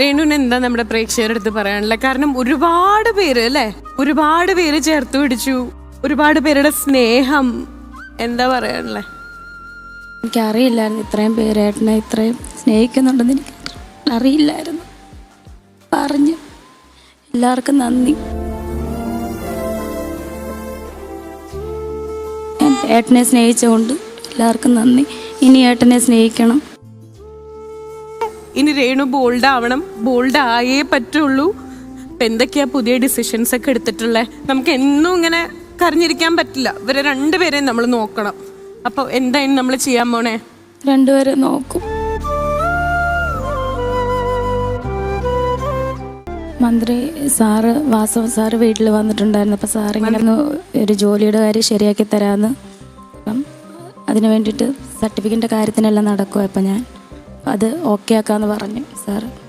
രേണുവിന് എന്താ നമ്മുടെ പ്രേക്ഷകരുടെ അടുത്ത് പറയാനുള്ളത്? കാരണം ഒരുപാട് പേര് അല്ലെ? ഒരുപാട് പേര് ചേർത്ത് പിടിച്ചു. ഒരുപാട് പേരുടെ സ്നേഹം. എന്താ പറയാനുള്ള? എനിക്കറിയില്ലായിരുന്നു ഇത്രയും പേരേട്ടനെ ഇത്രയും സ്നേഹിക്കുന്നുണ്ടെന്ന് എനിക്ക് അറിയില്ലായിരുന്നു. പറഞ്ഞു. എല്ലാവർക്കും നന്ദി. ഏട്ടനെ സ്നേഹിച്ചുകൊണ്ട് എല്ലാവർക്കും നന്ദി. ഇനി ഏട്ടനെ സ്നേഹിക്കണം. ഇനി രേണു ബോൾഡ് ആവണം. ബോൾഡ് ആയേ പറ്റുള്ളൂ. ഇപ്പൊ എന്തൊക്കെയാ പുതിയ ഡിസിഷൻസ് ഒക്കെ എടുത്തിട്ടുള്ളത് നമുക്ക് എന്നും ഇങ്ങനെ കരഞ്ഞിരിക്കാൻ പറ്റില്ല. ഇവരെ രണ്ടുപേരെയും നമ്മൾ നോക്കണം. അപ്പൊ എന്തായാലും നമ്മൾ ചെയ്യാൻ പോണേ? രണ്ടുപേരെ നോക്കും. മന്ത്രി സാറ് വാസവ സാറ് വീട്ടിൽ വന്നിട്ടുണ്ടായിരുന്നു. അപ്പോൾ സാർ ഇങ്ങനെ ഒന്ന് ഒരു ജോലിയുടെ കാര്യം ശരിയാക്കി തരാമെന്ന് അപ്പം അതിന് വേണ്ടിയിട്ട് സർട്ടിഫിക്കറ്റിന്റെ കാര്യത്തിനെല്ലാം നടക്കുമോ അപ്പം ഞാൻ. അത് ഓക്കെ ആക്കാമെന്ന് പറഞ്ഞു സാറ്.